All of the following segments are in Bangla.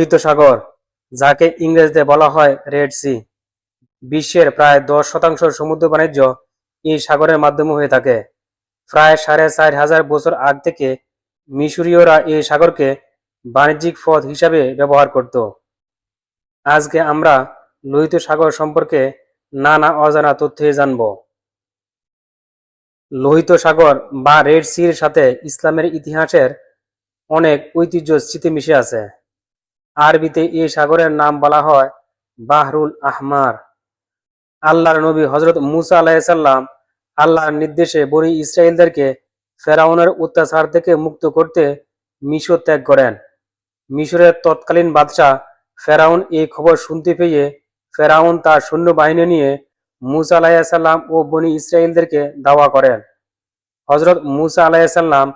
লোহিত সাগর, যাকে ইংরেজিতে বলা হয় রেড সি বিশ্বের প্রায় দশ শতাংশ সমুদ্র বাণিজ্য এই সাগরের মাধ্যমে হয়ে থাকে। প্রায় সাড়ে চার হাজার বছর আগ থেকে মিশরীয়রা এই সাগরকে বাণিজ্যিক পথ হিসাবে ব্যবহার করত। আজকে আমরা লোহিত সাগর সম্পর্কে নানা অজানা তথ্যে জানব। লোহিত সাগর বা রেড সির সাথে ইসলামের ইতিহাসের অনেক ঐতিহ্য স্মৃতি মিশে আছে। আরবিতে এই সাগরের নাম বলা হয় বাহরুল আহমার। আল্লাহর নবী হজরত মুসা আলাহিসাল্লাম আল্লাহর নির্দেশে বনি ইসরায়েলদেরকে ফেরাউনের অত্যাচার থেকে মুক্ত করতে মিশর ত্যাগ করেন। মিশরের তৎকালীন বাদশাহ ফেরাউন এই খবর শুনতে পেয়ে ফেরাউন তার সৈন্যবাহিনী নিয়ে মুসা আলাহিসাল্লাম ও বনি ইসরায়েলদেরকে দাওয়া করেন। হজরত মুসা আলাহিসাল্লাম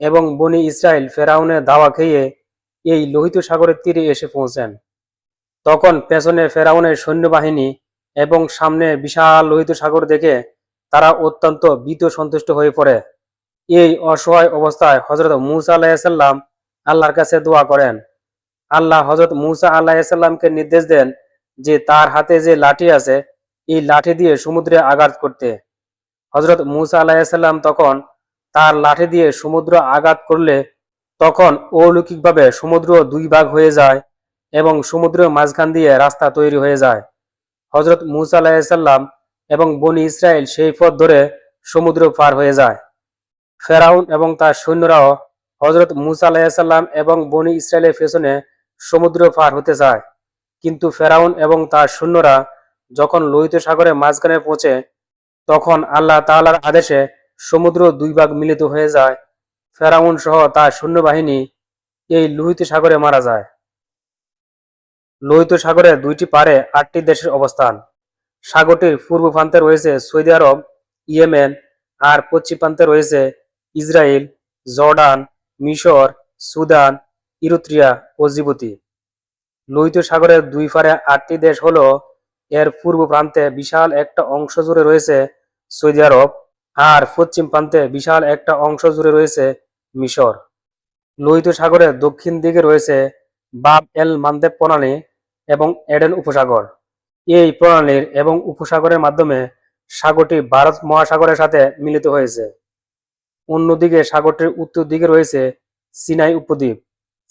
এবং বনি ইসরায়েল ফেরাউনের দাওয়া খেয়ে এই লোহিত সাগরের তীরে এসে পৌঁছেন। তখন পেছনে ফেরাউনের সৈন্যবাহিনী এবং সামনে বিশাল লোহিত সাগর দেখে তারা অত্যন্ত ভীত সন্তুষ্ট হয়ে পড়ে। এই অসহায় অবস্থায় হজরত মুসা আলাহিসাল্লাম আল্লাহর কাছে দোয়া করেন। আল্লাহ হজরত মুসা আল্লাহিসাল্লামকে নির্দেশ দেন যে তার হাতে যে লাঠি আছে, এই লাঠি দিয়ে সমুদ্রে আঘাত করতে। হজরত মুসা আলাহিসাল্লাম তখন তার লাঠি দিয়ে সমুদ্র আঘাত করলে তখন অলৌকিকভাবে সমুদ্র দুই ভাগ হয়ে যায় এবং সমুদ্রের মাঝখান দিয়ে রাস্তা তৈরি হয়ে যায়। হজরত মুসা আলাহিসাল্লাম এবং বনি ইসরায়েল সেই পথ ধরে সমুদ্র পার হয়ে যায়। ফেরাউন এবং তার সৈন্যরাও হজরত মুসা আলাহিসাল্লাম এবং বনি ইসরায়েলের পেছনে সমুদ্র পার হতে চায়। কিন্তু ফেরাউন এবং তার সৈন্যরা যখন লোহিত সাগরে মাঝখানে পৌঁছে, তখন আল্লাহ তাআলার আদেশে সমুদ্র দুই ভাগ মিলিত হয়ে যায়। ফেরাউন সহ তার সৈন্যবাহিনী এই লোহিত সাগরে মারা যায়। লোহিত সাগরের দুইটি পারে আটটি দেশের অবস্থান। সাগরটির পূর্ব প্রান্তে রয়েছে সৌদি আরব, ইয়েমেন আর পশ্চিম প্রান্তে রয়েছে ইসরায়েল জর্ডান, মিশর, সুদান, ইরুত্রিয়া ও জিবুতি। লোহিত সাগরের দুই পারে আটটি দেশ হল, এর পূর্ব প্রান্তে বিশাল একটা অংশ জুড়ে রয়েছে সৌদি আরব আর পশ্চিম প্রান্তে বিশাল একটা অংশ জুড়ে রয়েছে মিশর। লোহিত সাগরের দক্ষিণ দিকে রয়েছে বাব এল মান্দেব প্রণালী এবং এডেন উপসাগর। এই প্রণালীর এবং উপসাগরের মাধ্যমে সাগরটি ভারত মহাসাগরের সাথে মিলিত হয়েছে। অন্যদিকে সাগরটির উত্তর দিকে রয়েছে সিনাই উপদ্বীপ।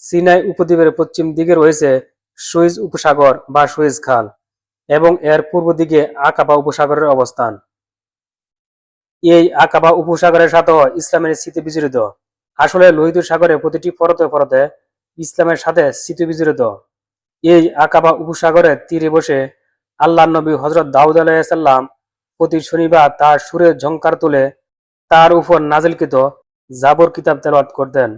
সিনাই উপদ্বীপের পশ্চিম দিকে রয়েছে সুইজ উপসাগর বা সুইজ খাল এবং এর পূর্ব দিকে আকাবা উপসাগরের অবস্থান। এই আকাবা উপসাগরের সাথে ইসলামের স্মৃতি বিজড়িত আসলে লোহিত সাগরে প্রতিটি পরতে পরতে ইসলামের সাথে স্মৃতি বিজড়িত এই আকাবা উপসাগরের তীরে বসে আল্লাহ নবী হজরত দাউদ আলাইসাল্লাম প্রতি শনিবার তার সুরের ঝঙ্কার তুলে তার উপর নাজিলকৃত জাবর কিতাব তেলাওয়াত করতেন।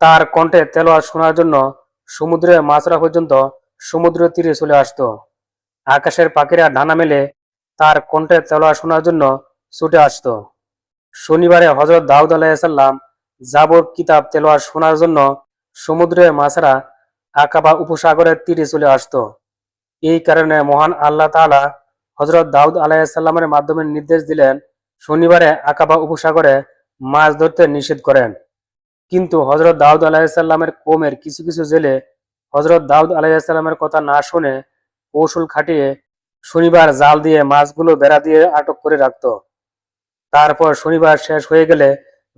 তার কণ্ঠে তেলোয়াত শোনার জন্য সমুদ্রে মাছরা পর্যন্ত সমুদ্র তীরে চলে আসতো। আকাশের পাখিরা ডানা মেলে তার কণ্ঠে তেলোয়াত শোনার জন্য ছুটে আসতো। শনিবারে হজরত দাউদ আলাইসাল্লাম জাবর কিতাব তেলোয়াত শোনার জন্য সমুদ্রের মাছরা আকাবা উপসাগরের তীরে চলে আসতো। এই কারণে মহান আল্লাহ তাআলা হজরত দাউদ আলাইসাল্লামের মাধ্যমে নির্দেশ দিলেন, শনিবারে আকাবা উপসাগরে মাছ ধরতে নিষেধ করেন। কিন্তু হজরত দাউদ আলাহিসাল্লামের কোমের কিছু কিছু জেলে হজরত দাউদ আলাহিসাল্লামের কথা না শুনে কৌশল খাটিয়ে শনিবার জাল দিয়ে মাছগুলো বেড়া দিয়ে আটক করে রাখত। তারপর শনিবার শেষ হয়ে গেলে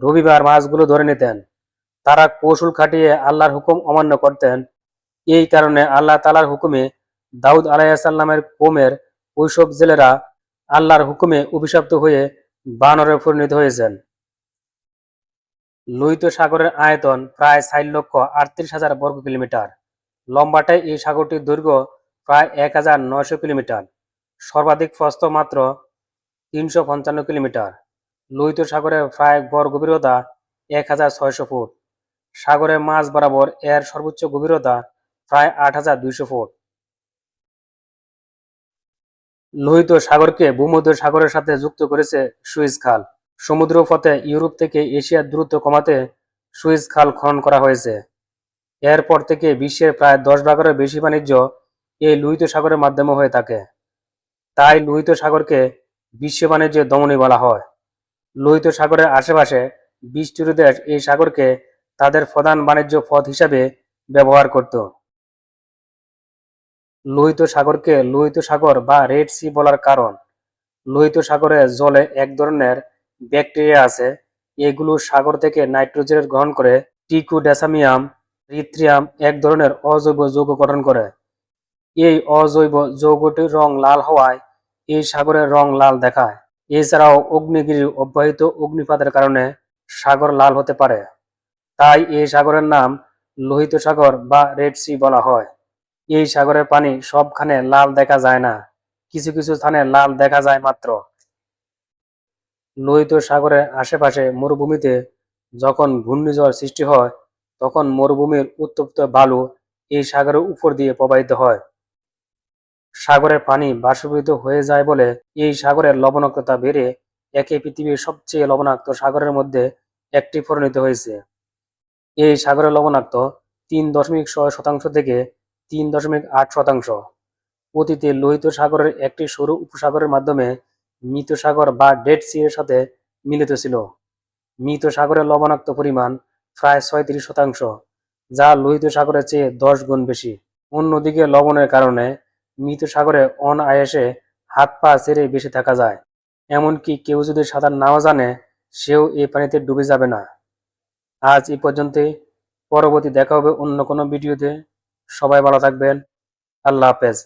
রবিবার মাছগুলো ধরে নিতেন। তারা কৌশল খাটিয়ে আল্লাহর হুকুম অমান্য করতেন। এই কারণে আল্লাহ তালার হুকুমে দাউদ আলাইসাল্লামের কোমের ওইসব জেলেরা আল্লাহর হুকুমে অভিশপ্ত হয়ে বানরে পরিণত হয়েছেন। লোহিত সাগরের আয়তন প্রায় চার লক্ষ আটত্রিশ হাজার বর্গ কিলোমিটার। লম্বাটায় এই সাগরটির দৈর্ঘ্য প্রায় এক হাজার নয়শো কিলোমিটার। সর্বাধিক প্রস্থ মাত্র তিনশো পঞ্চান্ন কিলোমিটার। লোহিত সাগরের প্রায় গড় গভীরতা এক হাজার ছয়শো ফুট। সাগরের মাঝ বরাবর এর সর্বোচ্চ গভীরতা প্রায় আট হাজার দুইশো ফুট। লোহিত সাগরকে ভূমধ্য সাগরের সাথে যুক্ত করেছে সুইজ খাল। সমুদ্র পথে ইউরোপ থেকে এশিয়ার দূরত্ব কমাতে সুইজ খাল খনন করা হয়েছে। এরপর থেকে বিশ্বের প্রায় দশ ভাগেরও বেশি বাণিজ্য এই লোহিত সাগরের মাধ্যমে হয়ে থাকে। তাই লোহিত সাগরকে বিশ্ব বাণিজ্যের দমনী বলা হয়। লোহিত সাগরের আশেপাশে বিশটির দেশ এই সাগরকে তাদের প্রধান বাণিজ্য পথ হিসাবে ব্যবহার করত। লোহিত সাগরকে লোহিত সাগর বা রেড সি বলার কারণ। লোহিত সাগরে জলে এক ধরনের ব্যাকটেরিয়া আছে। এগুলো সাগর থেকে নাইট্রোজেন গ্রহণ করে টিকুডেসামিয়াম রিত্রিয়াম এক ধরনের অজৈব যৌগ গঠন করে। এই অজৈব যৌগটির রং লাল হওয়ায় এই সাগরের রং লাল দেখায়। এছাড়াও অগ্নিগিরি অব্যাহত অগ্নিপাতের কারণে সাগর লাল হতে পারে। তাই এই সাগরের নাম লোহিত সাগর বা রেড সি বলা হয়। এই সাগরের পানি সবখানে লাল দেখা যায় না। কিছু কিছু স্থানে লাল দেখা যায় মাত্র। লোহিত সাগরের আশেপাশে মরুভূমিতে যখন ঘূর্ণিঝড় সৃষ্টি হয়, তখন মরুভূমির উত্তপ্ত বালু এই সাগরের উপর দিয়ে প্রবাহিত হয়। সাগরের পানি বাষ্পীভূত হয়ে যায় বলে এই সাগরের লবণাক্ততা বেড়ে একে পৃথিবীর সবচেয়ে লবণাক্ত সাগরের মধ্যে একটি পরিণত হয়েছে। এই সাগরের লবণাক্ত তিন দশমিক ছয় শতাংশ থেকে তিন দশমিক আট শতাংশ। অতীতে লোহিত সাগরের একটি সরু উপসাগরের মাধ্যমে মৃত সাগর বা ডেড সি এর সাথে মিলিত ছিল। মৃত সাগরের লবণাক্ত পরিমাণ প্রায় ছয়ত্রিশ শতাংশ, যা লোহিত সাগরের চেয়ে দশ গুণ বেশি। অন্যদিকে লবণের কারণে মৃত সাগরে অন আয়াসে হাত পা ছেড়ে বেঁচে থাকা যায়। এমনকি কেউ যদি সাঁতার নাও জানে, সেও এই পানিতে ডুবে যাবে না। আজ এ পর্যন্তই। পরবর্তী দেখা হবে অন্য কোনো ভিডিওতে। সবাই ভালো থাকবেন। আল্লাহ হাফেজ।